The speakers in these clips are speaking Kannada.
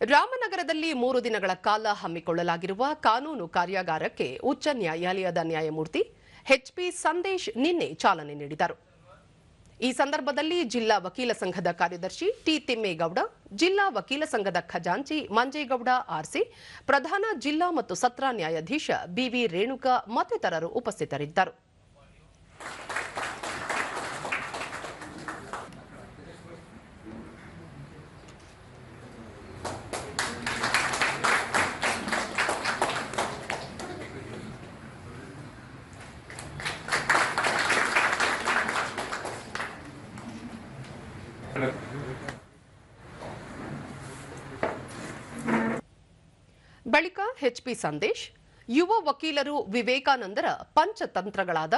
ರಾಮನಗರದಲ್ಲಿ ಮೂರು ದಿನಗಳ ಕಾಲ ಹಮ್ಮಿಕೊಳ್ಳಲಾಗಿರುವ ಕಾನೂನು ಕಾರ್ಯಾಗಾರಕ್ಕೆ ಉಚ್ಚ ನ್ಯಾಯಾಲಯದ ನ್ಯಾಯಮೂರ್ತಿ ಎಚ್ಪಿ ಸಂದೇಶ್ ನಿನ್ನೆ ಚಾಲನೆ ನೀಡಿದರು. ಈ ಸಂದರ್ಭದಲ್ಲಿ ಜಿಲ್ಲಾ ವಕೀಲ ಸಂಘದ ಕಾರ್ಯದರ್ಶಿ ಟಿ ತಿಮ್ಮೇಗೌಡ, ಜಿಲ್ಲಾ ವಕೀಲ ಸಂಘದ ಖಜಾಂಚಿ ಮಂಜೇಗೌಡ ಆರ್ಸಿ, ಪ್ರಧಾನ ಜಿಲ್ಲಾ ಮತ್ತು ಸತ್ರ ನ್ಯಾಯಾಧೀಶ ಬಿವಿ ರೇಣುಕಾ ಮತ್ತಿತರರು ಉಪಸ್ಥಿತರಿದ್ದರು. ಬಳಿಕ ಎಚ್ಪಿ ಸಂದೇಶ್, ಯುವ ವಕೀಲರು ವಿವೇಕಾನಂದರ ಪಂಚತಂತ್ರಗಳಾದ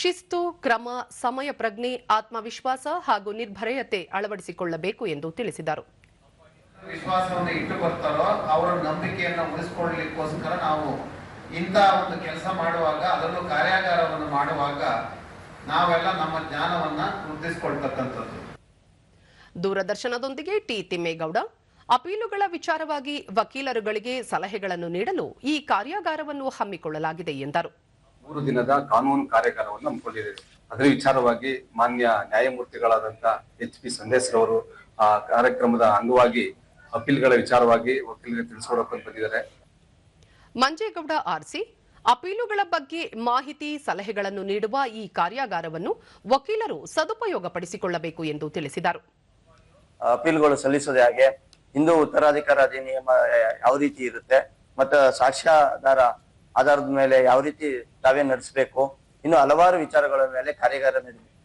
ಶಿಸ್ತು, ಕ್ರಮ, ಸಮಯ ಪ್ರಜ್ಞೆ, ಆತ್ಮವಿಶ್ವಾಸ ಹಾಗೂ ನಿರ್ಭರಯತೆ ಅಳವಡಿಸಿಕೊಳ್ಳಬೇಕು ಎಂದು ತಿಳಿಸಿದರು. ವಿಶ್ವಾಸವನ್ನು ಇಟ್ಟು ಬರ್ತಾರೋ ಅವರ ನಂಬಿಕೆಯನ್ನು ಉಳಿಸ್ಕೊಳ್ಳಲಿಕ್ಕೋಸ್ಕರ ನಾವು ಇಂಥ ಒಂದು ಕೆಲಸ ಮಾಡುವಾಗ, ಅದನ್ನು ಕಾರ್ಯಾಗಾರವನ್ನು ಮಾಡುವಾಗ ನಾವೆಲ್ಲ ನಮ್ಮ ಜ್ಞಾನವನ್ನು ವೃದ್ಧಿಸ್ಕೊಳ್ತಕ್ಕಂಥದ್ದು. ದೂರದರ್ಶನದೊಂದಿಗೆ ಟಿ ತಿಮ್ಮೇಗೌಡ ಅಪೀಲುಗಳ ವಿಚಾರವಾಗಿ ವಕೀಲರುಗಳಿಗೆ ಸಲಹೆಗಳನ್ನು ನೀಡಲು ಈ ಕಾರ್ಯಾಗಾರವನ್ನು ಹಮ್ಮಿಕೊಳ್ಳಲಾಗಿದೆ ಎಂದರು. ಮೂರು ದಿನದ ಕಾನೂನು ಕಾರ್ಯಾಗಾರವನ್ನು ಹಮ್ಮಿಕೊಂಡಿದೆ ಅದರ ವಿಚಾರವಾಗಿ ಮಾನ್ಯ ನ್ಯಾಯಮೂರ್ತಿಗಳಾದಂತ ಎಚ್ ಪಿ ಸಂದೇಶ್ರವರು ಆ ಕಾರ್ಯಕ್ರಮದ ಅಂಗವಾಗಿ ಅಪೀಲ್ಗಳ ವಿಚಾರವಾಗಿ ವಕೀಲರಿಗೆ ತಿಳಿಸ್ಕೊಡಕ್ಕೆ ಬಂದಿದ್ದಾರೆ. ಮಂಜೇಗೌಡ ಆರ್ಸಿ ಅಪೀಲುಗಳ ಬಗ್ಗೆ ಮಾಹಿತಿ ಸಲಹೆಗಳನ್ನು ನೀಡುವ ಈ ಕಾರ್ಯಾಗಾರವನ್ನು ವಕೀಲರು ಸದುಪಯೋಗಪಡಿಸಿಕೊಳ್ಳಬೇಕು ಎಂದು ತಿಳಿಸಿದರು. ಅಪೀಲ್ಗಳು ಸಲ್ಲಿಸೋದು ಹೇಗೆ. ಹಿಂದೂ ಉತ್ತರಾಧಿಕಾರ ಅಧಿನಿಯಮ ಯಾವ ರೀತಿ ಇರುತ್ತೆ? ಮತ್ತು ಸಾಕ್ಷ್ಯಾಧಾರ ಆಧಾರದ ಮೇಲೆ ಯಾವ ರೀತಿ ತಾವೇ ನಡೆಸಬೇಕು? ಇನ್ನು ಹಲವಾರು ವಿಚಾರಗಳ ಮೇಲೆ ಕಾರ್ಯಾಗಾರ ನಡೆ-